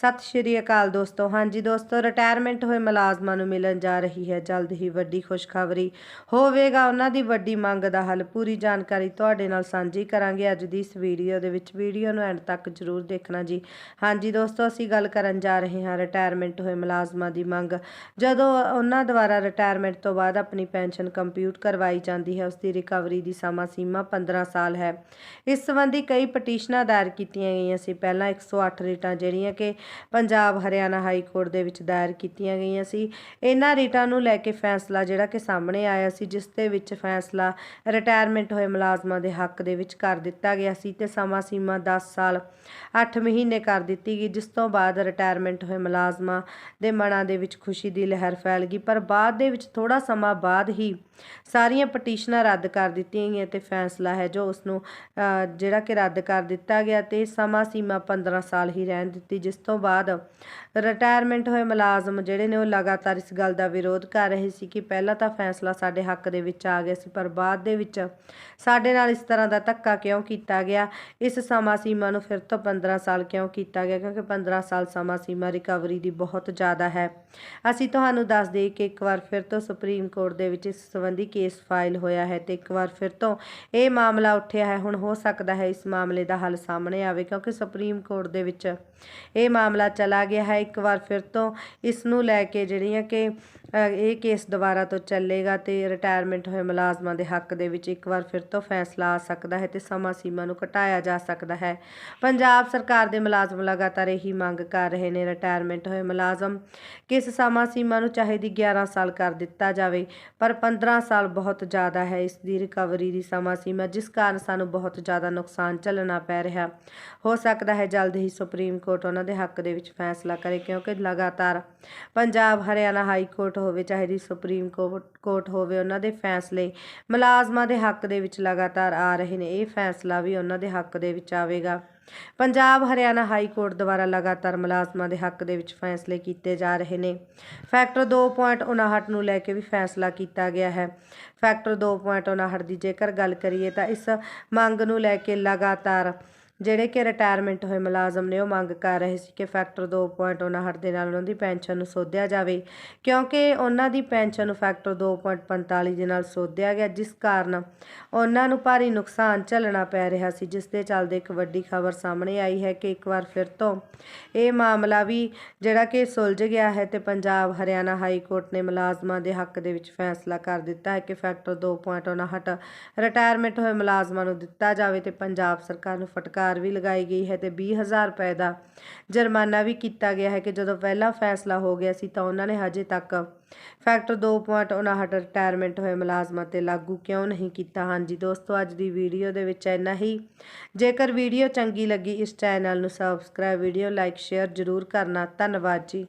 ਸਤਿ ਸ਼੍ਰੀ ਅਕਾਲ ਦੋਸਤੋ। ਹਾਂਜੀ ਦੋਸਤੋ ਰਿਟਾਇਰਮੈਂਟ ਹੋਏ ਮੁਲਾਜ਼ਮਾਂ ਨੂੰ ਮਿਲਣ ਜਾ ਰਹੀ ਹੈ ਜਲਦ ਹੀ ਵੱਡੀ ਖੁਸ਼ਖਬਰੀ। ਹੋਵੇਗਾ ਉਹਨਾਂ ਦੀ ਵੱਡੀ ਮੰਗ ਦਾ ਹੱਲ। ਪੂਰੀ ਜਾਣਕਾਰੀ ਤੁਹਾਡੇ ਨਾਲ ਸਾਂਝੀ ਕਰਾਂਗੇ ਅੱਜ ਦੀ ਇਸ ਵੀਡੀਓ ਦੇ ਵਿੱਚ। ਵੀਡੀਓ ਨੂੰ ਐਂਡ ਤੱਕ ਜ਼ਰੂਰ ਦੇਖਣਾ ਜੀ। ਹਾਂਜੀ ਦੋਸਤੋ, ਅਸੀਂ ਗੱਲ ਕਰਨ ਜਾ ਰਹੇ ਹਾਂ ਰਿਟਾਇਰਮੈਂਟ ਹੋਏ ਮੁਲਾਜ਼ਮਾਂ ਦੀ ਮੰਗ। ਜਦੋਂ ਉਹਨਾਂ ਦੁਆਰਾ ਰਿਟਾਇਰਮੈਂਟ ਤੋਂ ਬਾਅਦ ਆਪਣੀ ਪੈਨਸ਼ਨ ਕੰਪਿਊਟ ਕਰਵਾਈ ਜਾਂਦੀ ਹੈ ਉਸ ਦੀ ਰਿਕਵਰੀ ਦੀ ਸਮਾਂ ਸੀਮਾ 15 ਸਾਲ ਹੈ। ਇਸ ਸੰਬੰਧੀ ਕਈ ਪਟੀਸ਼ਨਾਂ ਦਾਇਰ ਕੀਤੀਆਂ ਗਈਆਂ ਸੀ। ਪਹਿਲਾਂ 108 ਰੀਟਾਂ ਜਿਹੜੀਆਂ ਕਿ ਪੰਜਾਬ ਹਰਿਆਣਾ ਹਾਈ ਕੋਰਟ ਦੇ ਵਿੱਚ ਦਾਇਰ ਕੀਤੀਆਂ ਗਈਆਂ ਸੀ। ਇਹਨਾਂ ਰੀਟਾਂ ਨੂੰ ਲੈ ਕੇ ਫੈਸਲਾ ਜਿਹੜਾ ਕਿ ਸਾਹਮਣੇ ਆਇਆ ਸੀ, ਜਿਸ ਦੇ ਵਿੱਚ ਫੈਸਲਾ ਰਿਟਾਇਰਮੈਂਟ ਹੋਏ ਮੁਲਾਜ਼ਮਾਂ ਦੇ ਹੱਕ ਦੇ ਵਿੱਚ ਕਰ ਦਿੱਤਾ ਗਿਆ ਸੀ ਤੇ ਸਮਾਂ ਸੀਮਾ 10 ਸਾਲ 8 ਮਹੀਨੇ ਕਰ ਦਿੱਤੀ ਗਈ, ਜਿਸ ਤੋਂ ਬਾਅਦ ਰਿਟਾਇਰਮੈਂਟ ਹੋਏ ਮੁਲਾਜ਼ਮਾਂ ਦੇ ਮਨਾਂ ਦੇ ਵਿੱਚ ਖੁਸ਼ੀ ਦੀ ਲਹਿਰ ਫੈਲ ਗਈ। ਪਰ ਬਾਅਦ ਦੇ ਵਿੱਚ ਥੋੜਾ ਸਮਾਂ ਬਾਅਦ ਹੀ ਸਾਰੀਆਂ ਪਟੀਸ਼ਨਾਂ ਰੱਦ ਕਰ ਦਿੱਤੀਆਂ ਗਈਆਂ ਤੇ ਫੈਸਲਾ ਹੈ ਜੋ ਉਸ ਨੂੰ ਜਿਹੜਾ ਕਿ ਰੱਦ ਕਰ ਦਿੱਤਾ ਗਿਆ ਤੇ ਸਮਾਂ ਸੀਮਾ 15 ਸਾਲ ਹੀ ਰਹਿਣ ਦਿੱਤੀ, ਜਿਸ ਤੋਂ ਬਾਅਦ ਰਿਟਾਇਰਮੈਂਟ ਹੋਏ ਮੁਲਾਜ਼ਮ ਜਿਹੜੇ ਨੇ ਉਹ ਲਗਾਤਾਰ ਇਸ ਗੱਲ ਦਾ ਵਿਰੋਧ ਕਰ ਰਹੇ ਸੀ ਕਿ ਪਹਿਲਾਂ ਤਾਂ ਫੈਸਲਾ ਸਾਡੇ ਹੱਕ ਦੇ ਵਿੱਚ ਆ ਗਿਆ ਸੀ, ਪਰ ਬਾਅਦ ਦੇ ਵਿੱਚ ਸਾਡੇ ਨਾਲ ਇਸ ਤਰ੍ਹਾਂ ਦਾ ਧੱਕਾ ਕਿਉਂ ਕੀਤਾ ਗਿਆ? ਇਸ ਸਮਾਂ ਸੀਮਾ ਨੂੰ ਫਿਰ ਤੋਂ 15 ਸਾਲ ਕਿਉਂ ਕੀਤਾ ਗਿਆ? ਕਿਉਂਕਿ 15 ਸਾਲ ਸਮਾਂ ਸੀਮਾ ਰਿਕਵਰੀ ਦੀ ਬਹੁਤ ਜ਼ਿਆਦਾ ਹੈ। ਅਸੀਂ ਤੁਹਾਨੂੰ ਦੱਸ ਦੇਈਏ ਕਿ ਇੱਕ ਵਾਰ ਫਿਰ ਤੋਂ ਸੁਪਰੀਮ ਕੋਰਟ ਦੇ ਵਿੱਚ ਇਸ ਸੰਬੰਧੀ ਕੇਸ ਫਾਈਲ ਹੋਇਆ ਹੈ ਤੇ ਇੱਕ ਵਾਰ ਫਿਰ ਤੋਂ ਇਹ ਮਾਮਲਾ ਉੱਠਿਆ ਹੈ। ਹੁਣ ਹੋ ਸਕਦਾ ਹੈ ਇਸ ਮਾਮਲੇ ਦਾ ਹੱਲ ਸਾਹਮਣੇ ਆਵੇ, ਕਿਉਂਕਿ ਸੁਪਰੀਮ ਕੋਰਟ ਦੇ ਵਿੱਚ ਇਹ ਮਾਮਲਾ ਚਲਾ ਗਿਆ ਹੈ। ਇੱਕ ਵਾਰ ਫਿਰ ਤੋਂ ਇਸ ਨੂੰ ਲੈ ਕੇ ਜਿਹੜੀਆਂ ਕਿ ਇਹ ਕੇਸ ਦੁਬਾਰਾ ਤੋਂ ਚੱਲੇਗਾ ਤੇ ਰਿਟਾਇਰਮੈਂਟ ਹੋਏ ਮੁਲਾਜ਼ਮਾਂ ਦੇ ਹੱਕ ਦੇ ਵਿੱਚ ਇੱਕ ਵਾਰ ਫਿਰ ਤੋਂ ਫੈਸਲਾ ਆ ਸਕਦਾ ਹੈ ਤੇ ਸਮਾਂ ਸੀਮਾ ਨੂੰ ਘਟਾਇਆ ਜਾ ਸਕਦਾ ਹੈ। ਪੰਜਾਬ ਸਰਕਾਰ ਦੇ ਮੁਲਾਜ਼ਮ ਲਗਾਤਾਰ ਇਹੀ ਮੰਗ ਕਰ ਰਹੇ ਨੇ। ਰਿਟਾਇਰਮੈਂਟ ਹੋਏ ਮੁਲਾਜ਼ਮ ਕਿਸ ਸਮਾਂ ਸੀਮਾ ਨੂੰ ਚਾਹੇ ਦੀ 11 ਸਾਲ ਕਰ ਦਿੱਤਾ ਜਾਵੇ, ਪਰ 15 ਸਾਲ ਬਹੁਤ ਜ਼ਿਆਦਾ ਹੈ ਇਸ ਦੀ ਰਿਕਵਰੀ ਦੀ ਸਮਾਂ ਸੀਮਾ, ਜਿਸ ਕਾਰਨ ਸਾਨੂੰ ਬਹੁਤ ਜ਼ਿਆਦਾ ਨੁਕਸਾਨ ਝੱਲਣਾ ਪੈ ਰਿਹਾ। ਹੋ ਸਕਦਾ ਹੈ ਜਲਦ ਹੀ ਸੁਪਰੀਮ ਕੋਰਟ ਉਹਨਾਂ ਦੇ ਹੱਕ ਹੱਕ ਦੇ ਵਿੱਚ ਫੈਸਲਾ ਕਰੇ ਕਿਉਂਕਿ ਲਗਾਤਾਰ ਪੰਜਾਬ ਹਰਿਆਣਾ ਹਾਈ ਕੋਰਟ ਹੋਵੇ, ਚਾਹੇ ਦੀ ਸੁਪਰੀਮ ਕੋਰਟ ਕੋਰਟ ਹੋਵੇ, ਉਹਨਾਂ ਦੇ ਫੈਸਲੇ ਮੁਲਾਜ਼ਮਾਂ ਦੇ ਹੱਕ ਦੇ ਵਿੱਚ ਲਗਾਤਾਰ ਆ ਰਹੇ ਨੇ, ਇਹ ਫੈਸਲਾ ਵੀ ਉਹਨਾਂ ਦੇ ਹੱਕ ਦੇ ਵਿੱਚ ਆਵੇਗਾ। ਪੰਜਾਬ ਹਰਿਆਣਾ ਹਾਈ ਕੋਰਟ ਦੁਆਰਾ ਲਗਾਤਾਰ ਮੁਲਾਜ਼ਮਾਂ ਦੇ ਹੱਕ ਦੇ ਵਿੱਚ ਫੈਸਲੇ ਕੀਤੇ ਜਾ ਰਹੇ ਨੇ। ਫੈਕਟਰ 2.59 ਨੂੰ ਲੈ ਕੇ ਵੀ ਫੈਸਲਾ ਕੀਤਾ ਗਿਆ ਹੈ। ਫੈਕਟਰ 2.59 ਦੀ ਜੇਕਰ ਗੱਲ ਕਰੀਏ ਤਾਂ ਇਸ ਮੰਗ ਨੂੰ ਲੈ ਕੇ ਲਗਾਤਾਰ ਜਿਹੜੇ ਕਿ ਰਿਟਾਇਰਮੈਂਟ ਹੋਏ ਮੁਲਾਜ਼ਮ ਨੇ, ਉਹ ਮੰਗ ਕਰ ਰਹੇ ਸੀ ਕਿ ਫੈਕਟਰ 2.59 ਦੇ ਨਾਲ ਉਹਨਾਂ ਦੀ ਪੈਨਸ਼ਨ ਨੂੰ ਸੋਧਿਆ ਜਾਵੇ, ਕਿਉਂਕਿ ਉਹਨਾਂ ਦੀ ਪੈਨਸ਼ਨ ਨੂੰ ਫੈਕਟਰ 2.45 ਦੇ ਨਾਲ ਸੋਧਿਆ ਗਿਆ, ਜਿਸ ਕਾਰਨ ਉਹਨਾਂ ਨੂੰ ਭਾਰੀ ਨੁਕਸਾਨ ਝੱਲਣਾ ਪੈ ਰਿਹਾ ਸੀ, ਜਿਸ ਦੇ ਚੱਲਦੇ ਇੱਕ ਵੱਡੀ ਖਬਰ ਸਾਹਮਣੇ ਆਈ ਹੈ ਕਿ ਇੱਕ ਵਾਰ ਫਿਰ ਤੋਂ ਇਹ ਮਾਮਲਾ ਵੀ ਜਿਹੜਾ ਕਿ ਸੁਲਝ ਗਿਆ ਹੈ ਤੇ ਪੰਜਾਬ ਹਰਿਆਣਾ ਹਾਈ ਕੋਰਟ ਨੇ ਮੁਲਾਜ਼ਮਾਂ ਦੇ ਹੱਕ ਦੇ ਵਿੱਚ ਫੈਸਲਾ ਕਰ ਦਿੱਤਾ ਹੈ ਕਿ ਫੈਕਟਰ 2.59 ਰਿਟਾਇਰਮੈਂਟ ਹੋਏ ਮੁਲਾਜ਼ਮਾਂ ਨੂੰ ਦਿੱਤਾ ਜਾਵੇ ਤੇ ਪੰਜਾਬ ਸਰਕਾਰ ਨੂੰ ਫਟਕਾਰ ਵੀ ਲਗਾਈ ਗਈ ਹੈ ਤੇ 20000 ਰੁਪਏ ਦਾ ਜੁਰਮਾਨਾ ਵੀ ਕੀਤਾ ਗਿਆ ਹੈ ਕਿ ਜਦੋਂ ਪਹਿਲਾ ਫੈਸਲਾ ਹੋ ਗਿਆ ਸੀ ਤਾਂ ਉਹਨਾਂ ਨੇ ਹਜੇ ਤੱਕ ਫੈਕਟਰ 2.59 ਰਿਟਾਇਰਮੈਂਟ ਹੋਏ ਮੁਲਾਜ਼ਮਾਂ ਤੇ ਲਾਗੂ ਕਿਉਂ ਨਹੀਂ ਕੀਤਾ। ਹਾਂਜੀ ਦੋਸਤੋ, ਅੱਜ ਦੀ ਵੀਡੀਓ ਦੇ ਵਿੱਚ ਇੰਨਾ ਹੀ। ਜੇਕਰ ਵੀਡੀਓ ਚੰਗੀ ਲੱਗੀ ਇਸ ਚੈਨਲ ਨੂੰ ਸਬਸਕ੍ਰਾਈਬ ਵੀਡੀਓ ਲਾਈਕ ਸ਼ੇਅਰ ਜ਼ਰੂਰ ਕਰਨਾ। ਧੰਨਵਾਦ ਜੀ।